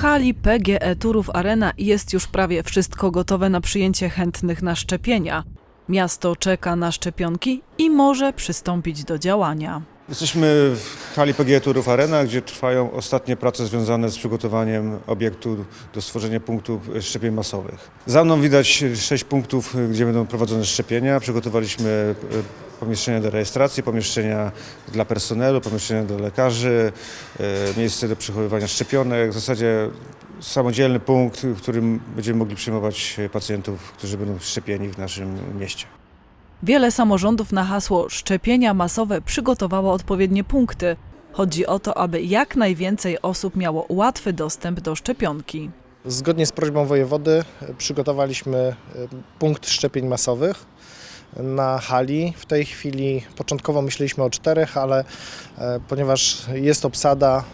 hali PGE Turów Arena jest już prawie wszystko gotowe na przyjęcie chętnych na szczepienia. Miasto czeka na szczepionki i może przystąpić do działania. Jesteśmy w hali PGE Turów Arena, gdzie trwają ostatnie prace związane z przygotowaniem obiektu do stworzenia punktów szczepień masowych. Za mną widać sześć punktów, gdzie będą prowadzone szczepienia. Przygotowaliśmy e, pomieszczenia do rejestracji, pomieszczenia dla personelu, pomieszczenia dla lekarzy, e, miejsce do przechowywania szczepionek. W zasadzie samodzielny punkt, w którym będziemy mogli przyjmować pacjentów, którzy będą szczepieni w naszym mieście. Wiele samorządów na hasło szczepienia masowe przygotowało odpowiednie punkty. Chodzi o to, aby jak najwięcej osób miało łatwy dostęp do szczepionki. Zgodnie z prośbą wojewody przygotowaliśmy e, punkt szczepień masowych na hali. W tej chwili początkowo myśleliśmy o czterech, ale e, ponieważ jest obsada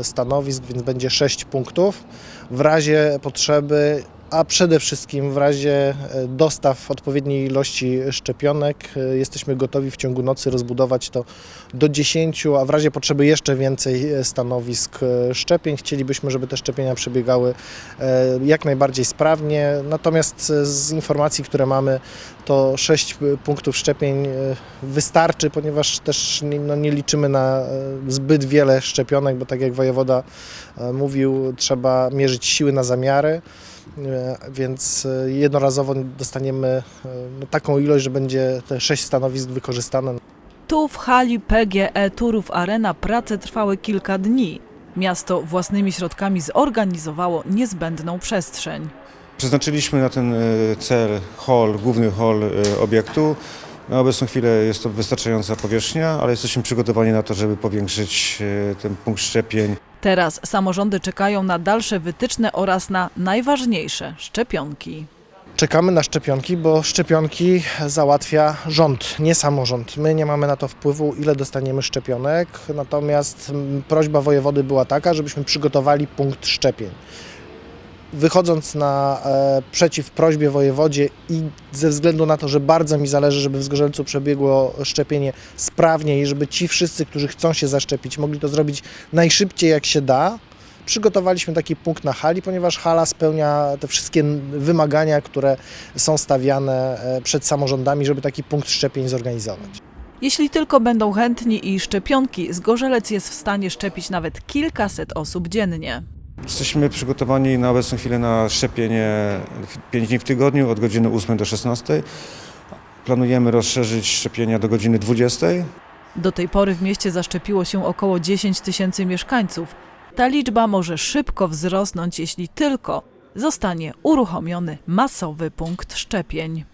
e, stanowisk, więc będzie sześć punktów. W razie potrzeby, a przede wszystkim w razie e, dostaw odpowiedniej ilości szczepionek, e, jesteśmy gotowi w ciągu nocy rozbudować to do 10, a w razie potrzeby jeszcze więcej e, stanowisk szczepień. Chcielibyśmy, żeby te szczepienia przebiegały jak najbardziej sprawnie. Natomiast z informacji, które mamy, to 6 punktów szczepień wystarczy, ponieważ też nie, no, nie liczymy na zbyt wiele szczepionek, bo tak jak wojewoda mówił, trzeba mierzyć siły na zamiary. E, Więc e, jednorazowo dostaniemy e, no, taką ilość, że będzie te 6 stanowisk wykorzystane. Tu w hali PGE Turów Arena prace trwały kilka dni. Miasto własnymi środkami zorganizowało niezbędną przestrzeń. Przeznaczyliśmy na ten cel hol, główny hol obiektu. Na obecną chwilę jest to wystarczająca powierzchnia, ale jesteśmy przygotowani na to, żeby powiększyć ten punkt szczepień. Teraz samorządy czekają na dalsze wytyczne oraz na najważniejsze szczepionki. Czekamy na szczepionki, bo szczepionki załatwia rząd, nie samorząd. My nie mamy na to wpływu, ile dostaniemy szczepionek, natomiast prośba wojewody była taka, żebyśmy przygotowali punkt szczepień. Wychodząc na e, przeciw prośbie wojewodzie i ze względu na to, że bardzo mi zależy, żeby w Zgorzelcu przebiegło szczepienie sprawnie i żeby ci wszyscy, którzy chcą się zaszczepić, mogli to zrobić najszybciej jak się da, przygotowaliśmy taki punkt na hali, ponieważ hala spełnia te wszystkie wymagania, które są stawiane e, przed samorządami, żeby taki punkt szczepień zorganizować. Jeśli tylko będą chętni i szczepionki, Zgorzelec jest w stanie szczepić nawet kilkaset osób dziennie. Jesteśmy przygotowani na obecną chwilę na szczepienie 5 dni w tygodniu od godziny 8 do 16. Planujemy rozszerzyć szczepienia do godziny 20. Do tej pory w mieście zaszczepiło się około 10 tysięcy mieszkańców. Ta liczba może szybko wzrosnąć, jeśli tylko zostanie uruchomiony masowy punkt szczepień.